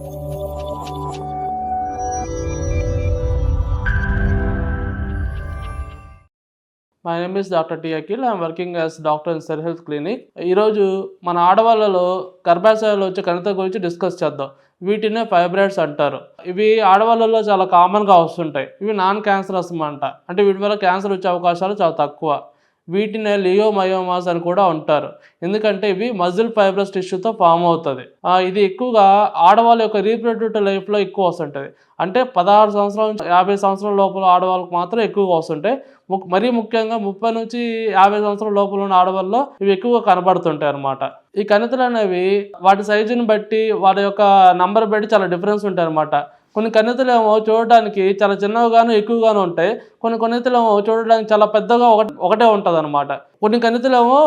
My name is doctor T Akhil I'm working as doctor in cell health clinic ఈరోజు మన ఆడవాళ్ళలో గర్భాశయాలు వచ్చే కణిత గురించి డిస్కస్ చేద్దాం. వీటినే ఫైబ్రాయిడ్స్ అంటారు. ఇవి ఆడవాళ్ళలో చాలా కామన్గా వస్తుంటాయి. ఇవి నాన్ క్యాన్సరస్ అంట. అంటే వీటి వల్ల క్యాన్సర్ వచ్చే అవకాశాలు చాలా తక్కువ. వీటినే లియోమయోమాస్ అని కూడా ఉంటారు ఎందుకంటే ఇవి మజిల్ ఫైబ్రస్ టిష్యూతో ఫామ్ అవుతుంది. ఇది ఎక్కువగా ఆడవాళ్ళ యొక్క రీప్రొడక్టివ్ లైఫ్లో ఎక్కువ వస్తుంటుంది అంటే పదహారు సంవత్సరాల నుంచి యాభై సంవత్సరాల లోపల ఆడవాళ్ళకి మాత్రం ఎక్కువగా వస్తుంటాయి ము- మరీ ముఖ్యంగా ముప్పై నుంచి యాభై సంవత్సరాల లోపల ఉన్న ఆడవాళ్ళలో ఇవి ఎక్కువగా కనబడుతుంటాయి అన్నమాట. ఈ కణితులు అనేవి వాటి సైజుని బట్టి వాటి యొక్క నంబర్ బట్టి చాలా డిఫరెన్స్ ఉంటాయి అనమాట కొన్ని కణితులు ఏమో చూడడానికి చాలా చిన్నవిగాను ఎక్కువగాను ఉంటాయి. కొన్ని కణితులు ఏమో చూడడానికి చాలా పెద్దగా ఒకటి ఒకటే ఉంటుంది అనమాట కొన్ని కణితులు ఏమో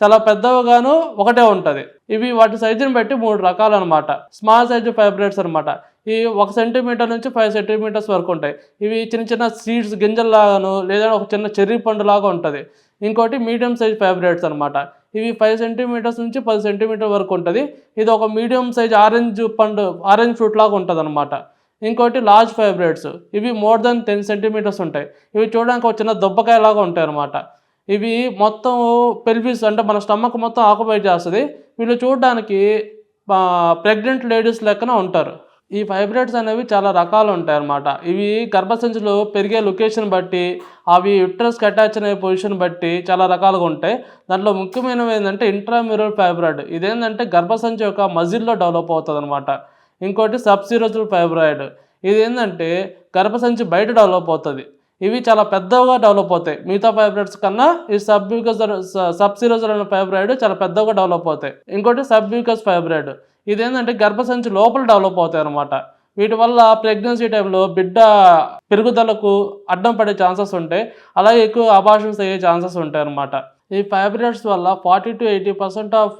చాలా పెద్దవిగాను ఒకటే ఉంటుంది. ఇవి వాటి సైజుని బట్టి మూడు రకాలు అనమాట స్మాల్ సైజు ఫైబ్రేట్స్ అనమాట ఈ ఒక సెంటీమీటర్ నుంచి ఫైవ్ సెంటీమీటర్స్ వరకు ఉంటాయి. ఇవి చిన్న చిన్న సీడ్స్ గింజల్లాగాను లేదా ఒక చిన్న చెర్రీ పండు లాగా ఉంటుంది. ఇంకోటి మీడియం సైజ్ ఫైబ్రేట్స్ అనమాట ఇవి ఫైవ్ సెంటీమీటర్స్ నుంచి పది సెంటీమీటర్ వరకు ఉంటుంది. ఇది ఒక మీడియం సైజ్ ఆరెంజ్ పండు ఆరెంజ్ ఫ్రూట్ లాగా ఉంటుంది అనమాట ఇంకోటి లార్జ్ ఫైబ్రేట్స్ ఇవి మోర్ దెన్ టెన్ సెంటీమీటర్స్ ఉంటాయి. ఇవి చూడడానికి ఒక చిన్న దుబ్బకాయలాగా ఉంటాయి అనమాట ఇవి మొత్తం పెల్విస్ అంటే మన స్టమక్ మొత్తం ఆక్యుపై చేస్తుంది. వీళ్ళు చూడడానికి ప్రెగ్నెంట్ లేడీస్ లెక్కన ఉంటారు. ఈ ఫైబ్రేట్స్ అనేవి చాలా రకాలు ఉంటాయి అన్నమాట. ఇవి గర్భసంచిలో పెరిగే లొకేషన్ బట్టి అవి యుట్రస్కి అటాచ్ అయ్యే పొజిషన్ బట్టి చాలా రకాలుగా ఉంటాయి. దాంట్లో ముఖ్యమైనవి ఏంటంటే ఇంట్రామ్యూరల్ ఫైబ్రాయిడ్ ఇదేంటంటే గర్భసంచి యొక్క మజిల్లో డెవలప్ అవుతుంది అనమాట ఇంకోటి సబ్సిరోజల్ ఫైబ్రాయిడ్. ఇది ఏంటంటే గర్భసంచి బయట డెవలప్ అవుతుంది. ఇవి చాలా పెద్దగా డెవలప్ అవుతాయి. మిగతా ఫైబ్రాయిడ్స్ కన్నా ఈ సబ్యూకస్ సబ్సిరోజల్ అనే ఫైబ్రాయిడ్ చాలా పెద్దగా డెవలప్ అవుతాయి. ఇంకోటి సబ్యూకస్ ఫైబ్రాయిడ్. ఇది ఏంటంటే గర్భ గర్భసంచి లోపల డెవలప్ అవుతాయి అనమాట వీటి వల్ల ప్రెగ్నెన్సీ టైంలో బిడ్డ పెరుగుదలకు అడ్డం పడే ఛాన్సెస్ ఉంటాయి. అలాగే ఎక్కువ అబార్షన్స్ అయ్యే ఛాన్సెస్ ఉంటాయి అనమాట ఈ ఫైబ్రాయిడ్స్ వల్ల forty to eighty percent of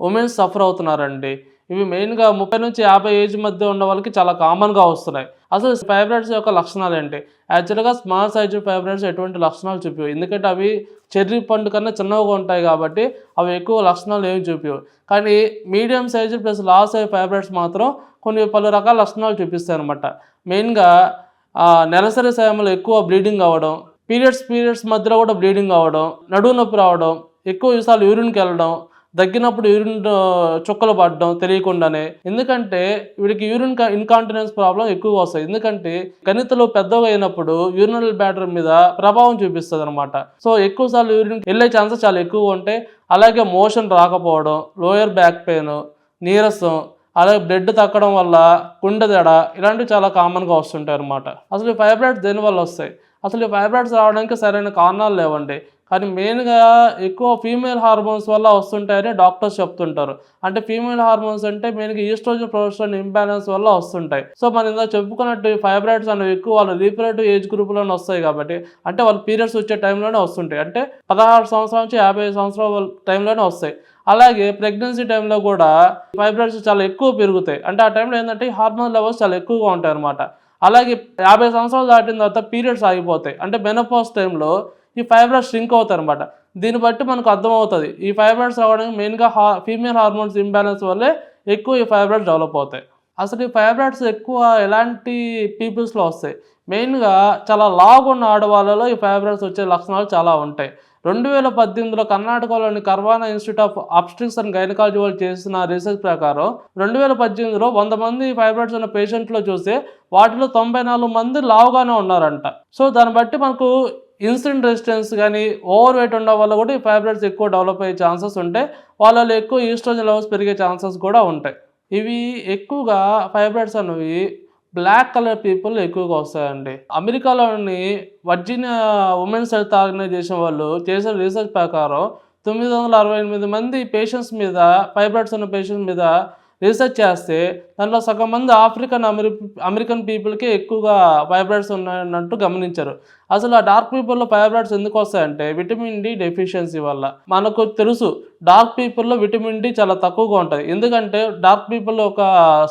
womens suffer అవుతున్నారండి. ఇవి మెయిన్గా ముప్పై నుంచి యాభై ఏజ్ మధ్య ఉన్న వాళ్ళకి చాలా కామన్గా వస్తున్నాయి. అసలు ఫైబ్రాయిడ్స్ యొక్క లక్షణాలు ఏంటి? యాక్చువల్గా స్మాల్ సైజ్ ఫైబ్రాయిడ్స్ ఎటువంటి లక్షణాలు చూపించవు ఎందుకంటే అవి చెర్రీ పండు కన్నా చిన్నగా ఉంటాయి కాబట్టి అవి ఎక్కువ లక్షణాలు ఏమి చూపించవు కానీ medium size plus large size fibroids మాత్రం కొన్ని పలు రకాల లక్షణాలు చూపిస్తాయి అనమాట మెయిన్గా నెలసరి సమయంలో ఎక్కువ బ్లీడింగ్ అవ్వడం పీరియడ్స్ పీరియడ్స్ మధ్యలో కూడా బ్లీడింగ్ అవ్వడం నడువు నొప్పి రావడం ఎక్కువ సార్లు యూరిన్కి వెళ్ళడం దగ్గినప్పుడు యూరిన్ చుక్కలు పడడం తెలియకుండానే. ఎందుకంటే వీడికి యూరిన్ ఇన్కాంటినెన్స్ ప్రాబ్లం ఎక్కువగా వస్తాయి ఎందుకంటే కణితలు పెద్దగా అయినప్పుడు యూరినల్ బ్యాటర్ మీద ప్రభావం చూపిస్తుంది అనమాట సో ఎక్కువ సార్లు యూరిన్ వెళ్ళే ఛాన్సెస్ చాలా ఎక్కువ ఉంటాయి అలాగే మోషన్ రాకపోవడం లోయర్ బ్యాక్ పెయిన్ నీరసం అలాగే బ్లడ్ తగ్గడం వల్ల గుండెదడ ఇలాంటివి చాలా కామన్గా వస్తుంటాయి అనమాట అసలు ఈ ఫైబ్రాయిడ్స్ దేనివల్ల వస్తాయి? అసలు ఈ ఫైబ్రాయిడ్స్ రావడానికి సరైన కారణాలు లేవండి. కానీ మెయిన్గా ఎక్కువ ఫీమేల్ హార్మోన్స్ వల్ల వస్తుంటాయని డాక్టర్స్ చెప్తుంటారు. అంటే ఫీమేల్ హార్మోన్స్ అంటే మెయిన్గా ఈస్ట్రోజన్ ప్రొజెస్ట్రాన్ ఇంబ్యాలెన్స్ వల్ల వస్తుంటాయి. సో మనం ఇందా చెప్పుకున్నట్టు ఫైబ్రాయిడ్స్ అనేవి ఎక్కువ వాళ్ళ రీప్రొడక్టివ్ ఏజ్ గ్రూప్లోనే వస్తాయి కాబట్టి అంటే వాళ్ళ పీరియడ్స్ వచ్చే టైంలోనే వస్తుంటాయి. అంటే పదహారు సంవత్సరాల నుంచి యాభై సంవత్సరాల టైంలోనే వస్తాయి. అలాగే ప్రెగ్నెన్సీ టైంలో కూడా ఫైబ్రాయిడ్స్ చాలా ఎక్కువ పెరుగుతాయి. అంటే ఆ టైంలో ఏంటంటే హార్మోన్ లెవెల్స్ చాలా ఎక్కువగా ఉంటాయి అనమాట అలాగే యాభై సంవత్సరాలు దాటిన తర్వాత పీరియడ్స్ ఆగిపోతాయి. అంటే మెనోపాస్ టైంలో ఈ ఫైబ్రాయిడ్స్ ష్రింక్ అవుతాయి అనమాట దీన్ని బట్టి మనకు అర్థమవుతుంది. ఈ ఫైబ్రాయిడ్స్ రావడానికి మెయిన్గా హా ఫీమేల్ హార్మోన్స్ ఇంబ్యాలెన్స్ వల్లే ఎక్కువ ఈ ఫైబ్రాయిడ్స్ డెవలప్ అవుతాయి. అసలు ఈ ఫైబ్రాయిడ్స్ ఎక్కువ ఎలాంటి పీపుల్స్లో వస్తాయి? మెయిన్గా చాలా లాగ్ ఉన్న ఆడవాళ్ళలో ఈ ఫైబ్రాయిడ్స్ వచ్చే లక్షణాలు చాలా ఉంటాయి. రెండు వేల పద్దెనిమిదిలో కర్ణాటకలోని కర్వానా institute of obstetrics and gynaecology వాళ్ళు చేసిన రీసెర్చ్ ప్రకారం రెండు వేల పద్దెనిమిదిలో వంద మంది ఫైబ్రాయిడ్స్ ఉన్న పేషెంట్లో చూస్తే వాటిలో తొంభై నాలుగు మంది లావుగానే ఉన్నారంట. సో దాన్ని బట్టి మనకు ఇన్సులిన్ రెసిస్టెన్స్ కానీ ఓవర్ వెయిట్ ఉండడం వల్ల కూడా ఈ ఫైబ్రాయిడ్స్ ఎక్కువ డెవలప్ అయ్యే ఛాన్సెస్ ఉంటాయి. వాళ్ళలో ఎక్కువ ఈస్ట్రోజన్ లెవెల్స్ పెరిగే ఛాన్సెస్ కూడా ఉంటాయి. ఇవి ఎక్కువగా ఫైబ్రాయిడ్స్ అనేవి బ్లాక్ కలర్ పీపుల్ ఎక్కువగా వస్తాయండి. అమెరికాలోని వర్జీనియా ఉమెన్స్ హెల్త్ ఆర్గనైజేషన్ వాళ్ళు చేసిన రీసెర్చ్ ప్రకారం తొమ్మిది వందల అరవై ఎనిమిది మంది పేషెంట్స్ మీద ఫైబ్రాయిడ్స్ ఉన్న పేషెంట్స్ మీద రీసెర్చ్ చేస్తే దాంట్లో సగం మంది ఆఫ్రికన్ అమెరి అమెరికన్ పీపుల్కి ఎక్కువగా ఫైబ్రాయిడ్స్ ఉన్నాయన్నట్టు గమనించారు. అసలు ఆ డార్క్ పీపుల్లో ఫైబ్రాయిడ్స్ ఎందుకు వస్తాయంటే విటమిన్ డి డెఫిషియన్సీ వల్ల. మనకు తెలుసు డార్క్ పీపుల్లో విటమిన్ డి చాలా తక్కువగా ఉంటుంది. ఎందుకంటే డార్క్ పీపుల్లో ఒక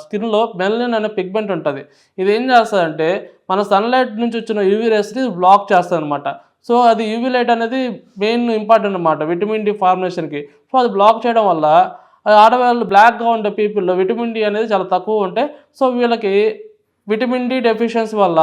స్కిన్లో మెలనిన్ అనే పిగ్మెంట్ ఉంటుంది. ఇది ఏం చేస్తుందంటే మన సన్లైట్ నుంచి వచ్చిన యూవీ రేస్ని బ్లాక్ చేస్తుంది అనమాట సో అది యూవీ లైట్ అనేది మెయిన్ ఇంపార్టెంట్ అనమాట విటమిన్ డి ఫార్మేషన్కి సో అది బ్లాక్ చేయడం వల్ల ఆడవాళ్ళు బ్లాక్గా ఉండే పీపుల్లో విటమిన్ డి అనేది చాలా తక్కువ ఉంటాయి సో వీళ్ళకి విటమిన్ డి డెఫిషియన్సీ వల్ల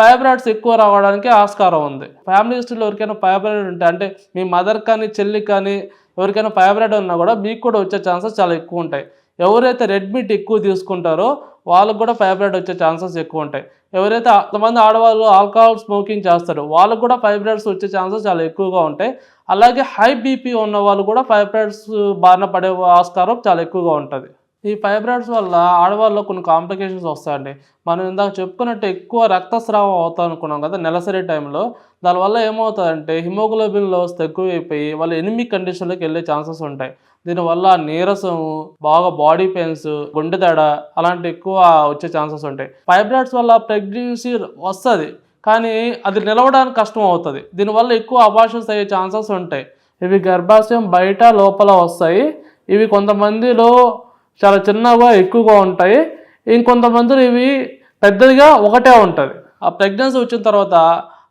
ఫైబ్రాయిడ్స్ ఎక్కువ రావడానికి ఆస్కారం ఉంది. ఫ్యామిలీ హిస్టరీలో ఎవరికైనా ఫైబ్రాయిడ్ ఉంటే అంటే మీ మదర్ కానీ చెల్లి కానీ ఎవరికైనా ఫైబ్రాయిడ్ ఉన్నా కూడా మీకు కూడా వచ్చే ఛాన్సెస్ చాలా ఎక్కువ ఉంటాయి. ఎవరైతే రెడ్ మీట్ ఎక్కువ తీసుకుంటారో వాళ్ళకు కూడా ఫైబ్రాయిడ్ వచ్చే ఛాన్సెస్ ఎక్కువ ఉంటాయి. ఎవరైతే కొంతమంది ఆడవాళ్ళు ఆల్కహాల్ స్మోకింగ్ చేస్తారో వాళ్ళకు కూడా ఫైబ్రాయిడ్స్ వచ్చే ఛాన్సెస్ చాలా ఎక్కువగా ఉంటాయి. అలాగే హై బీపీ ఉన్న వాళ్ళు కూడా ఫైబ్రాయిడ్స్ బారిన పడే ఆస్కారం చాలా ఎక్కువగా ఉంటుంది. ఈ ఫైబ్రాయిడ్స్ వల్ల ఆడవాళ్ళలో కొన్ని కాంప్లికేషన్స్ వస్తాయండి. మనం ఇందాక చెప్పుకున్నట్టు ఎక్కువ రక్తస్రావం అవుతాం అనుకున్నాం కదా నెలసరి టైంలో. దానివల్ల ఏమవుతుందంటే హిమోగ్లోబిన్ లెవెల్స్ తక్కువైపోయి వాళ్ళు ఎనిమి కండిషన్లోకి వెళ్ళే ఛాన్సెస్ ఉంటాయి. దీనివల్ల నీరసం బాగా బాడీ పెయిన్స్ గుండె తేడ అలాంటి ఎక్కువ వచ్చే ఛాన్సెస్ ఉంటాయి. ఫైబ్రాయిడ్స్ వల్ల ప్రెగ్నెన్సీ వస్తుంది కానీ అది నిలవడానికి కష్టం అవుతుంది. దీనివల్ల ఎక్కువ అబార్షన్స్ అయ్యే ఛాన్సెస్ ఉంటాయి. ఇవి గర్భాశయం బయట లోపల వస్తాయి. ఇవి కొంతమందిలో చాలా చిన్నగా ఎక్కువగా ఉంటాయి. ఇంకొంతమందిలో ఇవి పెద్దదిగా ఒకటే ఉంటుంది. ఆ ప్రెగ్నెన్సీ వచ్చిన తర్వాత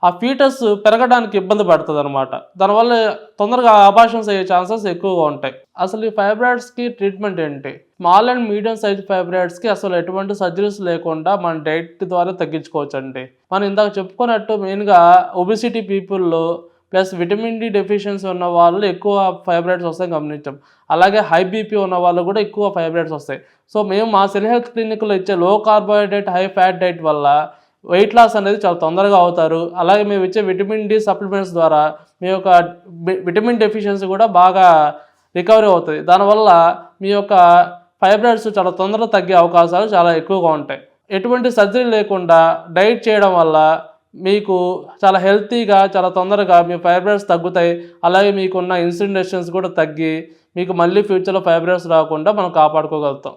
ఆ ఫీటస్ పెరగడానికి ఇబ్బంది పడుతుంది అనమాట దానివల్ల తొందరగా అబాషన్స్ అయ్యే ఛాన్సెస్ ఎక్కువగా ఉంటాయి. అసలు ఈ ఫైబ్రాయిడ్స్కి ట్రీట్మెంట్ ఏంటి? స్మాల్ అండ్ మీడియం సైజ్ ఫైబ్రాయిడ్స్కి అసలు ఎటువంటి సర్జరీస్ లేకుండా మన డైట్ ద్వారా తగ్గించుకోవచ్చండి. మనం ఇందాక చెప్పుకున్నట్టు మెయిన్గా ఒబిసిటీ పీపుల్లో ప్లస్ విటమిన్ డి డెఫిషియన్సీ ఉన్న వాళ్ళు ఎక్కువ ఫైబ్రాయిడ్స్ వస్తాయి గమనించాం. అలాగే హై బీపీ ఉన్న వాళ్ళు కూడా ఎక్కువ ఫైబ్రాయిడ్స్ వస్తాయి. సో మేము మా సెల్ హెల్త్ క్లినిక్లో ఇచ్చే low carbohydrate high fat diet వల్ల వెయిట్ లాస్ అనేది చాలా తొందరగా అవుతారు. అలాగే మేము ఇచ్చే విటమిన్ డి సప్లిమెంట్స్ ద్వారా మీ యొక్క విటమిన్ డెఫిషియన్సీ కూడా బాగా రికవరీ అవుతుంది. దానివల్ల మీ యొక్క ఫైబ్రాయిడ్స్ చాలా తొందరగా తగ్గే అవకాశాలు చాలా ఎక్కువగా ఉంటాయి. ఎటువంటి సర్జరీ లేకుండా డైట్ చేయడం వల్ల మీకు చాలా హెల్తీగా చాలా తొందరగా మీ ఫైబ్రాయిడ్స్ తగ్గుతాయి. అలాగే మీకున్న ఇన్సిడెంటేషన్స్ కూడా తగ్గి మీకు మళ్ళీ ఫ్యూచర్లో ఫైబ్రాయిడ్స్ రాకుండా మనం కాపాడుకోగలుగుతాం.